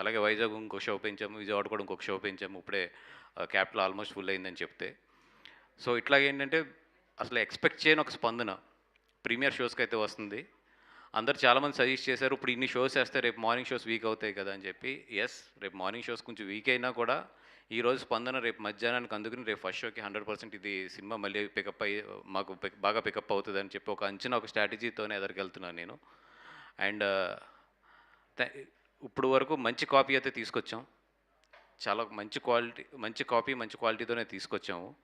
అలాగే వైజాగ్ ఇంకో షో పెంచాము విజయవాడ కూడా ఇంకొక షో పెంచాము ఇప్పుడే క్యాపిటల్ ఆల్మోస్ట్ ఫుల్ అయిందని చెప్తే. సో ఇట్లాగ ఏంటంటే అసలు ఎక్స్పెక్ట్ చేయని ఒక స్పందన ప్రీమియర్ షోస్కి అయితే వస్తుంది. అందరు చాలామంది సజెస్ట్ చేశారు ఇప్పుడు ఇన్ని షోస్ వేస్తే రేపు మార్నింగ్ షోస్ వీక్ అవుతాయి కదా అని చెప్పి. ఎస్ రేపు మార్నింగ్ షోస్ కొంచెం వీక్ అయినా కూడా ఈ రోజు స్పందన రేపు మధ్యాహ్నానికి అందుకుని రేపు ఫస్ట్ షోకి హండ్రెడ్ పర్సెంట్ ఇది సినిమా మళ్ళీ పికప్ అయ్యి మాకు బాగా పికప్ అవుతుంది అని చెప్పి ఒక అంచనా ఒక స్ట్రాటజీతోనే ఎదరికెళ్తున్నాను నేను. అండ్ ఇప్పుడు వరకు మంచి కాపీ అయితే తీసుకొచ్చాం. చాలా మంచి క్వాలిటీ మంచి కాపీ మంచి క్వాలిటీతోనే తీసుకొచ్చాము.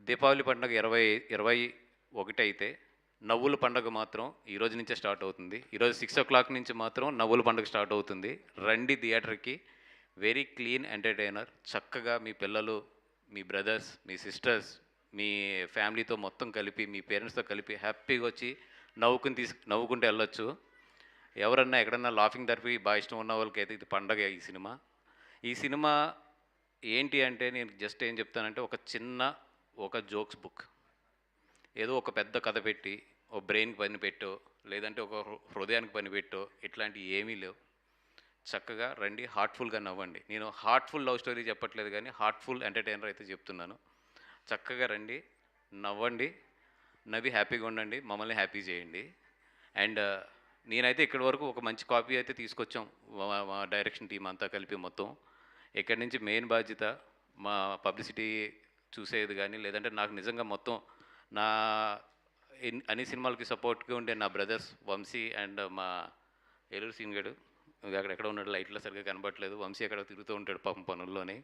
దీపావళి పండుగ ఇరవై ఇరవై ఒకటి అయితే నవ్వుల పండుగ మాత్రం ఈ రోజు నుంచే స్టార్ట్ అవుతుంది. ఈరోజు సిక్స్ ఓ క్లాక్ నుంచి మాత్రం నవ్వుల పండుగ స్టార్ట్ అవుతుంది. రండి థియేటర్కి. Very clean entertainer. చక్కగా మీ పిల్లలు మీ బ్రదర్స్ మీ సిస్టర్స్ మీ ఫ్యామిలీతో మొత్తం కలిపి మీ పేరెంట్స్తో కలిపి హ్యాపీగా వచ్చి నవ్వుకుని తీసు నవ్వుకుంటూ వెళ్ళొచ్చు. ఎవరన్నా ఎక్కడన్నా లాఫింగ్ థెరపీ బాగా ఇష్టం ఉన్న వాళ్ళకి అయితే ఇది పండగ ఈ సినిమా. ఈ సినిమా ఏంటి అంటే నేను జస్ట్ ఏం చెప్తానంటే ఒక చిన్న ఒక జోక్స్ బుక్ ఏదో ఒక పెద్ద కథ పెట్టి ఒక బ్రెయిన్కి పని పెట్టో లేదంటే ఒక హృ- హృదయానికి పని పెట్టో ఇట్లాంటివి ఏమీ లేవు. చక్కగా రండి హార్ట్ఫుల్గా నవ్వండి. నేను హార్ట్ఫుల్ లవ్ స్టోరీ చెప్పట్లేదు కానీ హార్ట్ఫుల్ ఎంటర్టైనర్ అయితే చెప్తున్నాను. చక్కగా రండి నవ్వండి నవ్వి హ్యాపీగా ఉండండి మమ్మల్ని హ్యాపీ చేయండి. అండ్ నేనైతే ఇక్కడి వరకు ఒక మంచి కాపీ అయితే తీసుకొచ్చాం. మా- డైరెక్షన్ టీం అంతా కలిపి మొత్తం. ఇక్కడి నుంచి మెయిన్ బాధ్యత మా పబ్లిసిటీ చూసేది కానీ లేదంటే నాకు నిజంగా మొత్తం నా అన్ని సినిమాలకి సపోర్ట్గా ఉండే నా బ్రదర్స్ వంశీ అండ్ మా ఏలూరు సీన్గడు అక్కడ ఎక్కడ ఉన్నాడు లైట్లో సరిగ్గా కనబడట్లేదు వంశీ అక్కడ తిరుగుతూ ఉంటాడు పాపం పనుల్లోనే.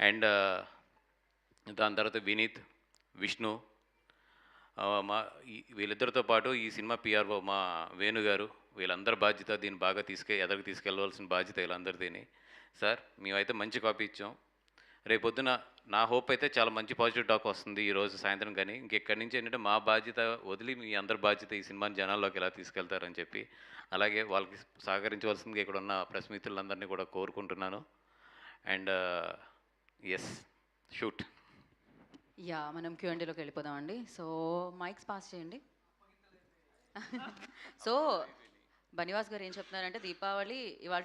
అండ్ దాని తర్వాత వినీత్ విష్ణు మా వీళ్ళిద్దరితో పాటు ఈ సినిమా పిఆర్ఓ మా వేణు గారు వీళ్ళందరి బాధ్యత దీన్ని బాగా తీసుకె ఎదరికి తీసుకెళ్ళవలసిన బాధ్యత వీళ్ళందరిదీని. సార్ మేమైతే మంచి కాపీ ఇచ్చాం. రేపొద్దున నా హోప్ అయితే చాలా మంచి పాజిటివ్ టాక్ వస్తుంది ఈరోజు సాయంత్రం కానీ. ఇంకెక్కడి నుంచి ఏంటంటే మా బాధ్యత వదిలి మీ అందరి బాధ్యత ఈ సినిమాని జనాల్లోకి ఎలా తీసుకెళ్తారని చెప్పి అలాగే వాళ్ళకి సహకరించవలసిందిగా ఇక్కడ ఉన్న ప్రెస్ మిత్రులందరినీ కూడా కోరుకుంటున్నాను. And yes shoot. యా మనం క్యూఎండీలోకి వెళ్ళిపోదామండి. సో మైక్స్ పాస్ చేయండి. సో బనివాస్ గారు ఏం చెప్తున్నారంటే దీపావళి ఇవాళ